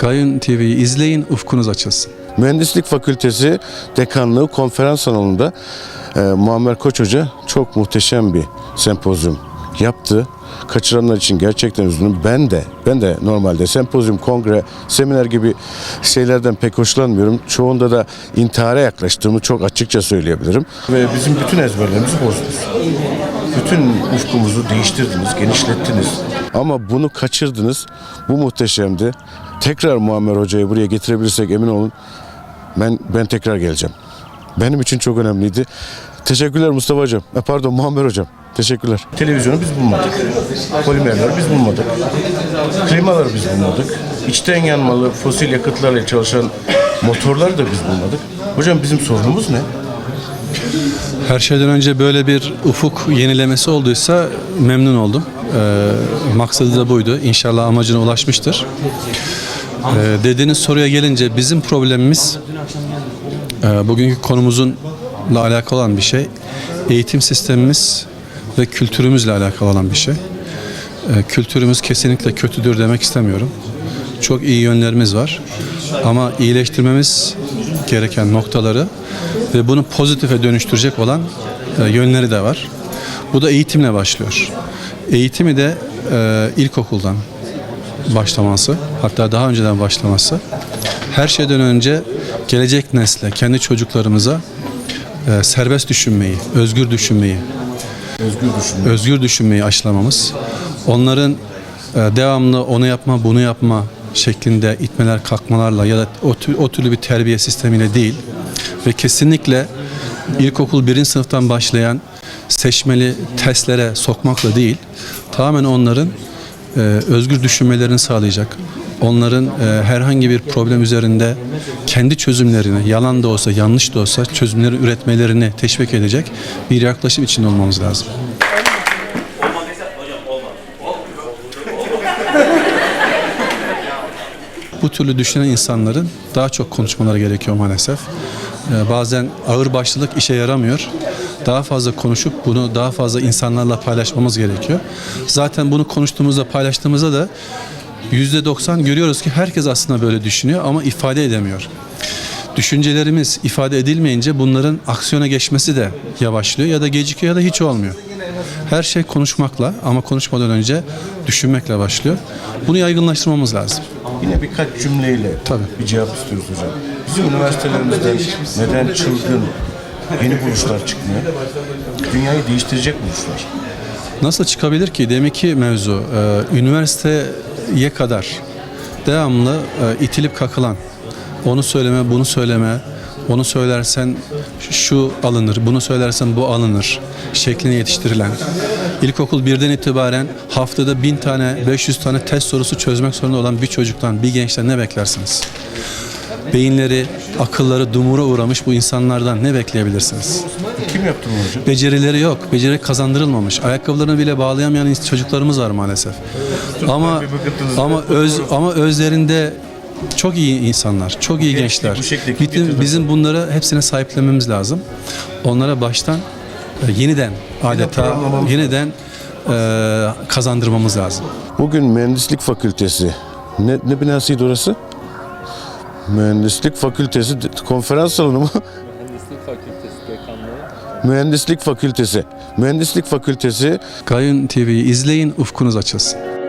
Gayun TV'yi izleyin, ufkunuz açılsın. Mühendislik Fakültesi Dekanlığı Konferans Salonu'nda e, Muammer Koç Hoca çok muhteşem bir sempozyum yaptı. Kaçıranlar için gerçekten üzgünüm. Ben de ben de normalde sempozyum, kongre, seminer gibi şeylerden pek hoşlanmıyorum. Çoğunda da intihara yaklaştığımı çok açıkça söyleyebilirim. Ve bizim bütün ezberlerimizi bozdunuz. Bütün ufkumuzu değiştirdiniz, genişlettiniz. Ama bunu kaçırdınız. Bu muhteşemdi. Tekrar Muammer Hoca'yı buraya getirebilirsek emin olun ben ben tekrar geleceğim. Benim için çok önemliydi. Teşekkürler Mustafa Hocam. E, Pardon Muammer Hocam. Teşekkürler. Televizyonu biz bulmadık. Polimerleri biz bulmadık. Klimaları biz bulmadık. İçten yanmalı fosil yakıtlarla çalışan motorları da biz bulmadık. Hocam bizim sorunumuz ne? Her şeyden önce böyle bir ufuk yenilemesi olduysa memnun oldum. Ee, maksadı da buydu. İnşallah amacına ulaşmıştır. Ee, dediğiniz soruya gelince bizim problemimiz e, bugünkü konumuzunla alakalı olan bir şey. Eğitim sistemimiz ve kültürümüzle alakalı olan bir şey. Ee, kültürümüz kesinlikle kötüdür demek istemiyorum. Çok iyi yönlerimiz var. Ama iyileştirmemiz gereken noktaları ve bunu pozitife dönüştürecek olan e, yönleri de var. Bu da eğitimle başlıyor. Eğitimi de e, ilkokuldan başlaması, hatta daha önceden başlaması. Her şeyden önce gelecek nesle, kendi çocuklarımıza e, serbest düşünmeyi, özgür düşünmeyi, Özgür düşünme. özgür düşünmeyi aşılamamız, onların e, devamlı onu yapma, bunu yapma şeklinde itmeler, kalkmalarla ya da o, tür, o türlü bir terbiye sistemiyle değil ve kesinlikle ilkokul birinci sınıftan başlayan seçmeli testlere sokmakla değil, tamamen onların e, özgür düşünmelerini sağlayacak, onların e, herhangi bir problem üzerinde kendi çözümlerini, yalan da olsa, yanlış da olsa çözümleri üretmelerini teşvik edecek bir yaklaşım içinde olmamız lazım. Bu türlü düşünen insanların daha çok konuşmaları gerekiyor maalesef. Ee, bazen ağır başlılık işe yaramıyor. Daha fazla konuşup bunu daha fazla insanlarla paylaşmamız gerekiyor. Zaten bunu konuştuğumuzda, paylaştığımızda da %90 görüyoruz ki herkes aslında böyle düşünüyor ama ifade edemiyor. Düşüncelerimiz ifade edilmeyince bunların aksiyona geçmesi de yavaşlıyor ya da gecikiyor ya da hiç olmuyor. Her şey konuşmakla ama konuşmadan önce düşünmekle başlıyor. Bunu yaygınlaştırmamız lazım. Yine birkaç cümleyle Tabii. bir cevap istiyoruz hocam. Bizim üniversitelerimizden neden çılgın yeni buluşlar çıkmıyor? Dünyayı değiştirecek buluşlar. Nasıl çıkabilir ki? Demek ki mevzu e, üniversiteye kadar devamlı e, itilip kakılan, onu söyleme, bunu söyleme, onu söylersen şu alınır, bunu söylersen bu alınır şeklinde yetiştirilen. İlkokul birden itibaren haftada bin tane, 500 tane test sorusu çözmek zorunda olan bir çocuktan, bir gençten ne beklersiniz? Beyinleri, akılları dumura uğramış bu insanlardan ne bekleyebilirsiniz? Kim yaptı bunu hocam? Becerileri yok. Beceri kazandırılmamış. Ayakkabılarını bile bağlayamayan çocuklarımız var maalesef. Ama ama öz ama özlerinde çok iyi insanlar, çok iyi gençler. Bizim, bizim bunları hepsine sahiplenmemiz lazım. Onlara baştan e, yeniden adeta yeniden e, kazandırmamız lazım. Bugün Mühendislik Fakültesi. Ne, ne binasıydı orası? Mühendislik Fakültesi konferans salonu mu? Mühendislik Fakültesi Dekanlığı Mühendislik Fakültesi. Mühendislik Fakültesi Gayun TV'yi izleyin, ufkunuz açılsın.